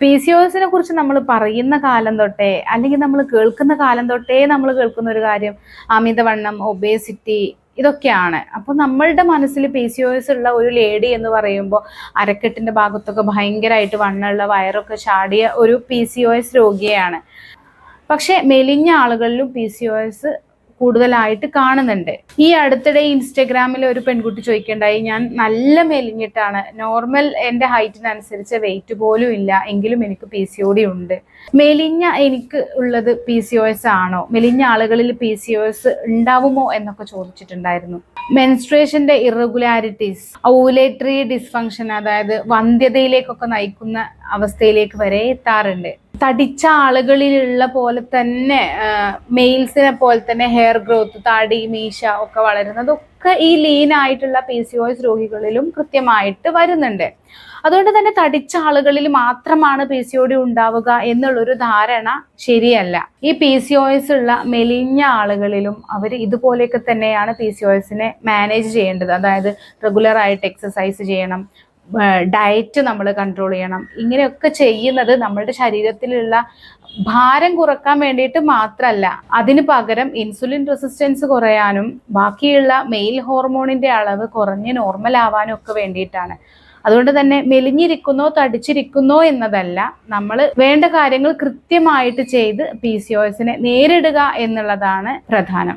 P C ഒസിനെ കുറിച്ച് നമ്മൾ പറയുന്ന കാലം തൊട്ടേ അല്ലെങ്കിൽ നമ്മൾ കേൾക്കുന്ന കാലം തൊട്ടേ നമ്മൾ കേൾക്കുന്ന ഒരു കാര്യം അമിതവണ്ണം ഒബേസിറ്റി ഇതൊക്കെയാണ്. അപ്പോൾ നമ്മളുടെ മനസ്സിൽ പി സി ഒസ് ഉള്ള ഒരു ലേഡി എന്ന് പറയുമ്പോൾ അരക്കെട്ടിന്റെ ഭാഗത്തൊക്കെ ഭയങ്കരമായിട്ട് വണ്ണമുള്ള വയറൊക്കെ ചാടിയ ഒരു പി സി ഒ എസ് രോഗിയാണ് പക്ഷേ മെലിഞ്ഞ ആളുകളിലും പി സി ഒ എസ് കൂടുതലായിട്ട് കാണുന്നുണ്ട്. ഈ അടുത്തിടെ ഇൻസ്റ്റഗ്രാമിൽ ഒരു പെൺകുട്ടി ചോദിക്കേണ്ടായി ഞാൻ നല്ല മെലിഞ്ഞിട്ടാണ്. നോർമൽ എന്റെ ഹൈറ്റിനനുസരിച്ച് വെയിറ്റ് പോലും ഇല്ല. എങ്കിലും എനിക്ക് പി സി ഒ ഡി ഉണ്ട്. മെലിഞ്ഞ എനിക്ക് ഉള്ളത് പി സി ഒ എസ് ആണോ? മെലിഞ്ഞ ആളുകളിൽ പി സി ഒ എസ് ഉണ്ടാവുമോ? എന്നൊക്കെ ചോദിച്ചിട്ടുണ്ടായിരുന്നു. മെൻസ്ട്രേഷന്റെ ഇറഗുലാരിറ്റീസ് ഔലേറ്ററി ഡിസ്ഫങ്ഷൻ അതായത് വന്ധ്യതയിലേക്കൊക്കെ നയിക്കുന്ന അവസ്ഥയിലേക്ക് വരെ എത്താറുണ്ട്. തടിച്ച ആളുകളിലുള്ള പോലെ തന്നെ മെയിൽസിനെ പോലെ തന്നെ ഹെയർ ഗ്രോത്ത് തടി മീശ ഒക്കെ വളരുന്നതൊക്കെ ഈ ലീൻ ആയിട്ടുള്ള പി സി എസ് രോഗികളിലും കൃത്യമായിട്ട് വരുന്നുണ്ട്. അതുകൊണ്ട് തന്നെ തടിച്ച ആളുകളിൽ മാത്രമാണ് പി സി ഡി ഉണ്ടാവുക എന്നുള്ളൊരു ധാരണ ശരിയല്ല. ഈ പി സി എസ് ഉള്ള മെലിഞ്ഞ ആളുകളിലും അവർ ഇതുപോലെയൊക്കെ തന്നെയാണ് പി സി ഒ എസിനെ മാനേജ് ചെയ്യേണ്ടത്. അതായത് റെഗുലർ ആയിട്ട് എക്സസൈസ് ചെയ്യണം. ഡയറ്റ് നമ്മൾ കൺട്രോൾ ചെയ്യണം. ഇങ്ങനെയൊക്കെ ചെയ്യുന്നത് നമ്മളുടെ ശരീരത്തിലുള്ള ഭാരം കുറയ്ക്കാൻ വേണ്ടിയിട്ട് മാത്രമല്ല അതിന് പകരം ഇൻസുലിൻ റെസിസ്റ്റൻസ് കുറയാനും ബാക്കിയുള്ള മെയിൽ ഹോർമോണിന്റെ അളവ് കുറഞ്ഞ് നോർമൽ ആവാനും ഒക്കെ വേണ്ടിയിട്ടാണ്. അതുകൊണ്ട് തന്നെ മെലിഞ്ഞിരിക്കുന്നോ തടിച്ചിരിക്കുന്നോ എന്നതല്ല നമ്മൾ വേണ്ട കാര്യങ്ങൾ കൃത്യമായിട്ട് ചെയ്ത് പി സി നേരിടുക എന്നുള്ളതാണ് പ്രധാനം.